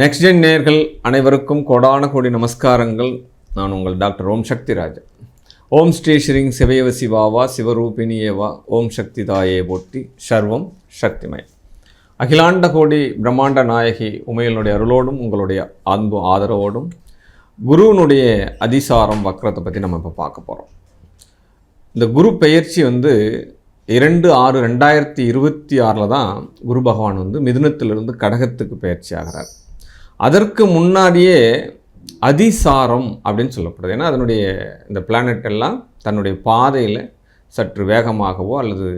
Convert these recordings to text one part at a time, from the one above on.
Next gen நேர்கள் அனைவருக்கும் கொடான கோடி நமஸ்காரங்கள். நான் உங்கள் டாக்டர் ஓம் சக்தி ராஜா ஓம் ஸ்ரீ ஸ்ரீங் சிவயவ சிவாவா சிவரூபிணியேவா ஓம் சக்தி தாயே போட்டி சர்வம் சக்திமயம். அகிலாண்ட கோடி பிரம்மாண்ட நாயகி உமையனுடைய அருளோடும் உங்களுடைய அன்பு ஆதரவோடும் குருவினுடைய அதிசாரம் வக்ரத்தை பற்றி நம்ம இப்போ பார்க்க போகிறோம் இந்த குரு பெயர்ச்சி வந்து இரண்டு ஆறு ரெண்டாயிரத்தி இருபத்தி ஆறில் தான் குரு பகவான் வந்து மிதுனத்திலிருந்து கடகத்துக்கு பயிற்சி ஆகிறார். அதற்கு முன்னாடியே அதிசாரம் அப்படின்னு சொல்லப்படுது. ஏன்னா அதனுடைய இந்த பிளானட் எல்லாம் தன்னுடைய பாதையில் சற்று வேகமாகவோ அல்லது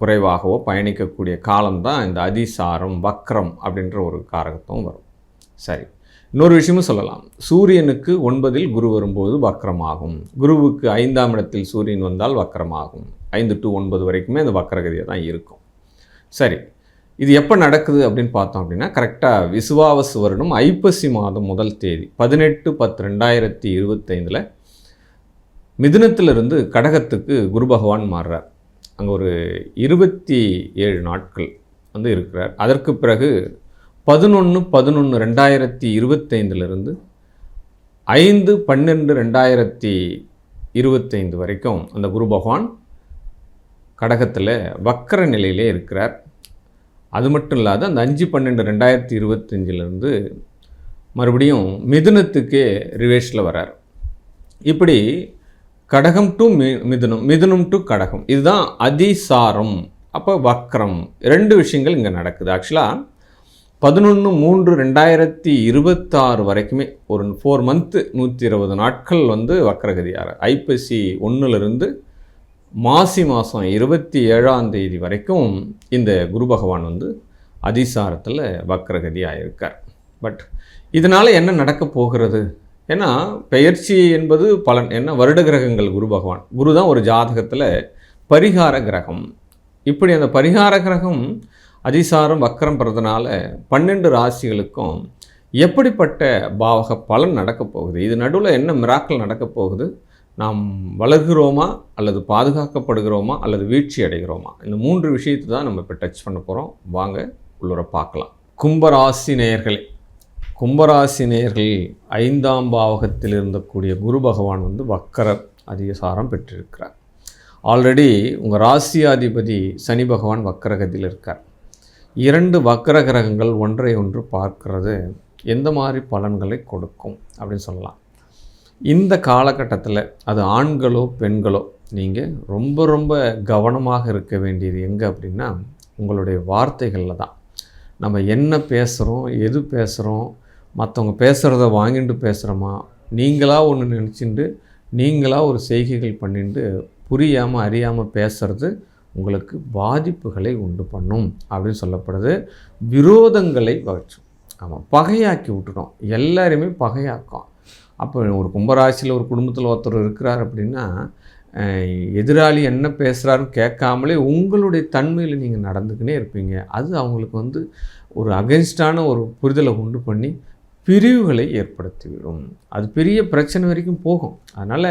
குறைவாகவோ பயணிக்கக்கூடிய காலம்தான் இந்த அதிசாரம் வக்ரம் அப்படின்ற ஒரு காரகத்தும் வரும். சரி. இன்னொரு விஷயமும் சொல்லலாம். சூரியனுக்கு ஒன்பதில் குரு வரும்போது வக்ரமாகும். குருவுக்கு ஐந்தாம் இடத்தில் சூரியன் வந்தால் வக்ரமாகும். ஐந்து டு ஒன்பது வரைக்குமே அந்த வக்ரகதியாக தான் இருக்கும். சரி. இது எப்போ நடக்குது அப்படின்னு பார்த்தோம் அப்படின்னா கரெக்டாக விசுவாவசு வருடம் ஐப்பசி மாதம் முதல் தேதி பதினெட்டு பத்து ரெண்டாயிரத்தி இருபத்தைந்தில் மிதுனத்திலிருந்து கடகத்துக்கு குரு பகவான் மாறுறார். அங்கே ஒரு இருபத்தி ஏழு நாட்கள் வந்து இருக்கிறார். அதற்கு பிறகு பதினொன்று பதினொன்று ரெண்டாயிரத்தி இருபத்தைந்துலேருந்து ஐந்து பன்னெண்டு ரெண்டாயிரத்தி இருபத்தைந்து வரைக்கும் அந்த குரு பகவான் கடகத்தில் வக்கர நிலையிலே இருக்கிறார். அது மட்டும் இல்லாத அந்த அஞ்சு பன்னெண்டு ரெண்டாயிரத்தி இருபத்தஞ்சிலேருந்து மறுபடியும் மிதுனத்துக்கே ரிவேஷில் வரார். இப்படி கடகம் டு மி மிதுனம் மிதுனம் டு கடகம். இதுதான் அதிசாரம் அப்போ வக்ரம். ரெண்டு விஷயங்கள் இங்கே நடக்குது. ஆக்சுவலாக பதினொன்று மூன்று ரெண்டாயிரத்தி இருபத்தாறு வரைக்குமே ஒரு ஃபோர் மந்த்து நூற்றி இருபது நாட்கள் வந்து வக்ரகதியார். ஐப்பசி ஒன்றுலேருந்து மாசி மாதம் இருபத்தி ஏழாம் தேதி வரைக்கும் இந்த குரு பகவான் வந்து அதிசாரத்தில் வக்ரகதியாக இருக்கார் பட் இதனால் என்ன நடக்க போகிறது? ஏன்னா பெயர்ச்சி என்பது பலன் என்ன வருட கிரகங்கள் குரு பகவான். குரு தான் ஒரு ஜாதகத்தில் பரிகார கிரகம். இப்படி அந்த பரிகார கிரகம் அதிசாரம் வக்கரம் பெறதுனால பன்னெண்டு ராசிகளுக்கும் எப்படிப்பட்ட பாவக பலன் நடக்கப் போகுது? இது நடுவில் என்ன மிராக்கள் நடக்கப் போகுது? நாம் வளர்கிறோமா அல்லது பாதுகாக்கப்படுகிறோமா அல்லது வீழ்ச்சி அடைகிறோமா? இந்த மூன்று விஷயத்தை தான் நம்ம இப்போ டச் பண்ண போகிறோம் வாங்க உள்ளுர பார்க்கலாம். கும்பராசி நேயர்களே கும்பராசி நேயர்கள் ஐந்தாம் பாவகத்தில் இருந்தக்கூடிய குரு பகவான் வந்து வக்கர அதிகசாரம் பெற்றிருக்கிறார். ஆல்ரெடி உங்கள் ராசியாதிபதி சனி பகவான் வக்கரகத்தில் இருக்கார். இரண்டு வக்கர கிரகங்கள் ஒன்றை ஒன்று பார்க்கிறது. எந்த மாதிரி பலன்களை கொடுக்கும்? அப்படின்னு சொல்லலாம். இந்த காலகட்டத்தில் அது ஆண்களோ பெண்களோ நீங்கள் ரொம்ப ரொம்ப கவனமாக இருக்க வேண்டியது எங்கே அப்படின்னா உங்களுடைய வார்த்தைகளில் தான். நம்ம என்ன பேசுகிறோம் எது பேசுகிறோம் மற்றவங்க பேசுகிறத வாங்கிட்டு பேசுகிறோமா நீங்களாக ஒன்று நினச்சிட்டு நீங்களாக ஒரு செய்கைகள் பண்ணிட்டு புரியாமல் அறியாமல் பேசுகிறது உங்களுக்கு பாதிப்புகளை உண்டு பண்ணும் அப்படின்னு சொல்லப்படுது. விரோதங்களை வகைச்சோம் ஆமாம் பகையாக்கி விட்டுட்டோம். எல்லாருமே பகையாக்கும். அப்போ ஒரு கும்பராசியில் ஒரு குடும்பத்தில் ஒருத்தர் இருக்கிறார் அப்படின்னா எதிராளி என்ன பேசுகிறாருன்னு கேட்காமலே உங்களுடைய தன்மையில் நீங்கள் நடந்துக்கினே இருப்பீங்க. அது அவங்களுக்கு வந்து ஒரு அகென்ஸ்டான ஒரு புரிதலை உண்டு பண்ணி பிரிவுகளை ஏற்படுத்திவிடும். அது பெரிய பிரச்சனை வரைக்கும் போகும். அதனால்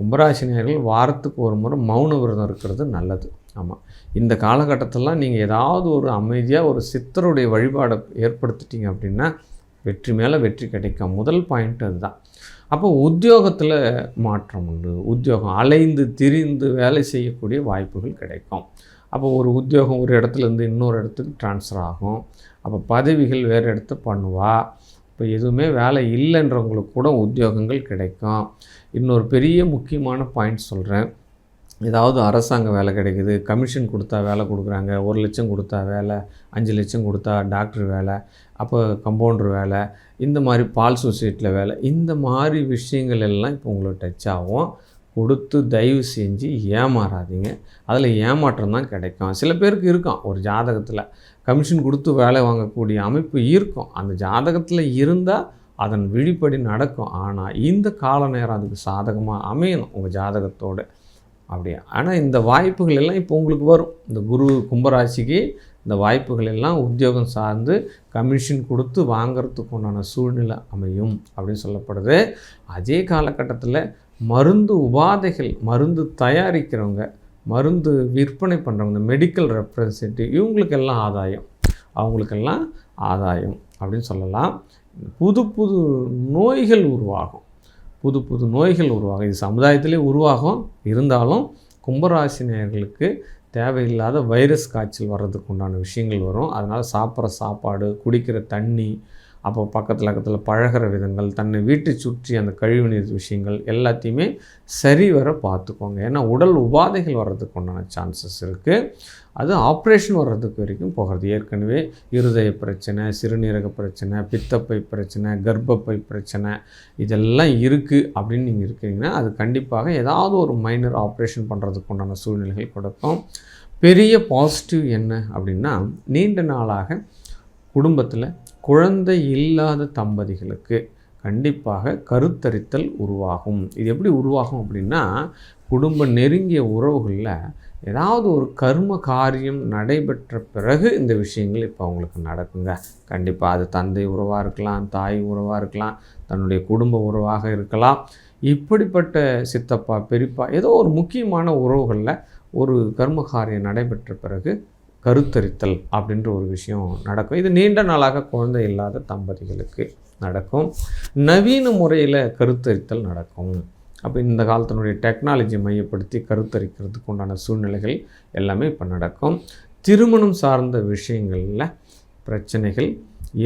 கும்பராசினியர்கள் வாரத்துக்கு ஒரு முறை மௌன விரதம் இருக்கிறது நல்லது. ஆமாம் இந்த காலகட்டத்திலலாம் நீங்கள் ஏதாவது ஒரு அமைதியாக ஒரு சித்தருடைய வழிபாடை ஏற்படுத்திட்டீங்க அப்படின்னா வெற்றி மேலே வெற்றி கிடைக்கும். முதல் பாயிண்ட் அதுதான். அப்போ உத்தியோகத்தில் மாற்றம் உண்டு. உத்தியோகம் அலைந்து திரிந்து வேலை செய்யக்கூடிய வாய்ப்புகள் கிடைக்கும். அப்போ ஒரு உத்தியோகம் ஒரு இடத்துலேருந்து இன்னொரு இடத்துக்கு ட்ரான்ஸ்ஃபர் ஆகும். அப்போ பதவிகள் வேறு இடத்த பண்ணுவா. இப்போ எதுவுமே வேலை இல்லைன்றவங்களுக்கு கூட உத்தியோகங்கள் கிடைக்கும். இன்னொரு பெரிய முக்கியமான பாயிண்ட் சொல்கிறேன் ஏதாவது அரசாங்க வேலை கிடைக்குது. கமிஷன் கொடுத்தா வேலை கொடுக்குறாங்க. ஒரு லட்சம் கொடுத்தா வேலை. அஞ்சு லட்சம் கொடுத்தா டாக்டர் வேலை. அப்போ கம்பவுண்டர் வேலை இந்த மாதிரி பால் சொசைட்டியில் வேலை இந்த மாதிரி விஷயங்கள் எல்லாம் இப்போ உங்களுக்கு டச் ஆகும். கொடுத்து தயவு செஞ்சு ஏமாறாதீங்க. அதில் ஏமாற்றம் தான் கிடைக்கும். சில பேருக்கு இருக்கும். ஒரு ஜாதகத்தில் கமிஷன் கொடுத்து வேலை வாங்கக்கூடிய அமைப்பு இருக்கும். அந்த ஜாதகத்தில் இருந்தால் அதன் விழிப்படி நடக்கும். ஆனால் இந்த கால நேரம் அதுக்கு சாதகமாக அமையணும் உங்கள் ஜாதகத்தோடு. அப்படியா? ஆனால் இந்த வாய்ப்புகள் எல்லாம் இப்போ உங்களுக்கு வரும். இந்த குரு கும்பராசிக்கு இந்த வாய்ப்புகள் எல்லாம் உத்தியோகம் சார்ந்து கமிஷன் கொடுத்து வாங்கிறதுக்கு உண்டான சூழ்நிலை அமையும் அப்படின்னு சொல்லப்படுது. அதே காலகட்டத்தில் மருந்து உபாதைகள் மருந்து தயாரிக்கிறவங்க மருந்து விற்பனை பண்ணுறவங்க இந்த மெடிக்கல் ரெப்ரசன்டேட்டிவ் இவங்களுக்கெல்லாம் ஆதாயம். அவங்களுக்கெல்லாம் ஆதாயம் அப்படின்னு சொல்லலாம். புது புது நோய்கள் உருவாகும். புது புது நோய்கள் உருவாகும். இது சமுதாயத்திலே உருவாகும். இருந்தாலும் கும்பராசினியர்களுக்கு தேவையில்லாத வைரஸ் காய்ச்சல் வர்றதுக்கு உண்டான விஷயங்கள் வரும். அதனால் சாப்பிட்ற சாப்பாடு குடிக்கிற தண்ணி அப்போ பக்கத்தில் பக்கத்தில் பழகிற விதங்கள் தன்னை வீட்டை சுற்றி அந்த கழிவுநீர் விஷயங்கள் எல்லாத்தையுமே சரி வர பார்த்துக்கோங்க. ஏன்னா உடல் உபாதைகள் வர்றதுக்கு உண்டான சான்சஸ் இருக்குது அது ஆப்ரேஷன் வர்றதுக்கு வரைக்கும் போகிறது ஏற்கனவே இருதய பிரச்சனை சிறுநீரக பிரச்சனை பித்தப்பை பிரச்சனை கர்ப்பப்பை பிரச்சனை இதெல்லாம் இருக்குது அப்படின்னு நீங்கள் இருக்கிறீங்கன்னா அது கண்டிப்பாக ஏதாவது ஒரு மைனர் ஆப்ரேஷன் பண்ணுறதுக்கு உண்டான சூழ்நிலைகள் கொடுக்கும். பெரிய பாசிட்டிவ் என்ன அப்படின்னா நீண்ட நாளாக குடும்பத்தில் குழந்தை இல்லாத தம்பதிகளுக்கு கண்டிப்பாக கருத்தரித்தல் உருவாகும். இது எப்படி உருவாகும் அப்படின்னா குடும்ப நெருங்கிய உறவுகளில் ஏதாவது ஒரு கர்ம காரியம் நடைபெற்ற பிறகு இந்த விஷயங்கள் இப்போ அவங்களுக்கு நடக்குங்க. கண்டிப்பாக அது தந்தை உறவாக இருக்கலாம் தாய் உறவாக இருக்கலாம் தன்னுடைய குடும்ப உறவாக இருக்கலாம். இப்படிப்பட்ட சித்தப்பா பெரியப்பா ஏதோ ஒரு முக்கியமான உறவுகளில் ஒரு கர்ம காரியம் நடைபெற்ற பிறகு கருத்தரித்தல் அப்படின்ற ஒரு விஷயம் நடக்கும். இது நீண்ட நாளாக குழந்தை இல்லாத தம்பதிகளுக்கு நடக்கும். நவீன முறையில் கருத்தரித்தல் நடக்கும். அப்போ இந்த காலத்தினுடைய டெக்னாலஜி மையப்படுத்தி கருத்தரிக்கிறதுக்கு உண்டான சூழ்நிலைகள் எல்லாமே இப்போ நடக்கும். திருமணம் சார்ந்த விஷயங்களில் பிரச்சனைகள்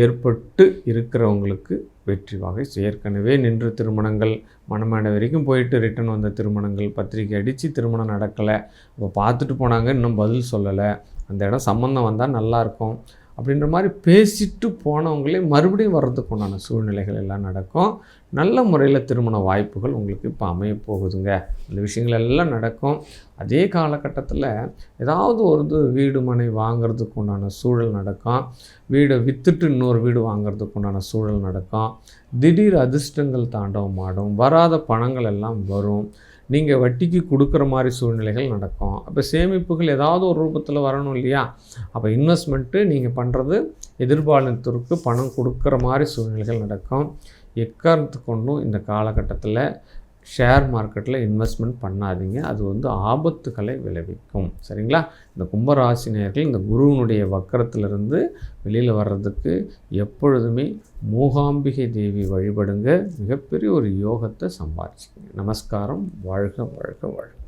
ஏற்பட்டு இருக்கிறவங்களுக்கு வெற்றி வகை. ஏற்கனவே நின்று திருமணங்கள் மணமேடை வரைக்கும் போயிட்டு ரிட்டன் வந்த திருமணங்கள் பத்திரிக்கை அடித்து திருமணம் நடக்கலை. அப்போ பார்த்துட்டு போனாங்க இன்னும் பதில் சொல்லலை. அந்த இடம் சம்மந்தம் வந்தால் நல்லாயிருக்கும் அப்படின்ற மாதிரி பேசிட்டு போனவங்களே மறுபடியும் வர்றதுக்கு உண்டான சூழ்நிலைகள் எல்லாம் நடக்கும். நல்ல முறையில் திருமண வாய்ப்புகள் உங்களுக்கு இப்போ அமைய போகுதுங்க. இந்த விஷயங்கள் எல்லாம் நடக்கும். அதே காலகட்டத்தில் ஏதாவது ஒரு இது வீடு மனை வாங்கிறதுக்கு உண்டான சூழல் நடக்கும். வீடை விற்றுட்டு இன்னொரு வீடு வாங்கிறதுக்கு உண்டான சூழல் நடக்கும். திடீர் அதிர்ஷ்டங்கள் தாண்டவம் ஆடும் வராத பணங்கள் எல்லாம் வரும். நீங்கள் வட்டிக்கு கொடுக்குற மாதிரி சூழ்நிலைகள் நடக்கும். அப்போ சேமிப்புகள் ஏதாவது ஒரு ரூபத்தில் வரணும் இல்லையா? அப்போ இன்வெஸ்ட்மெண்ட்டு நீங்கள் பண்ணுறது எதிர்பாலனத்திற்கு பணம் கொடுக்குற மாதிரி சூழ்நிலைகள் நடக்கும். எக்காரணத்து கொண்டும் இந்த காலகட்டத்தில் ஷேர் மார்க்கெட்டில் இன்வெஸ்ட்மெண்ட் பண்ணாதீங்க. அது வந்து ஆபத்துக்களை விளைவிக்கும். சரிங்களா? இந்த கும்பராசினியர்கள் இந்த குருவினுடைய வக்கரத்திலிருந்து வெளியில் வர்றதுக்கு எப்பொழுதுமே மூகாம்பிகை தேவி வழிபடுங்க. மிகப்பெரிய ஒரு யோகத்தை சம்பாதிச்சிங்க நமஸ்காரம். வாழ்க வாழ்க வாழ்க.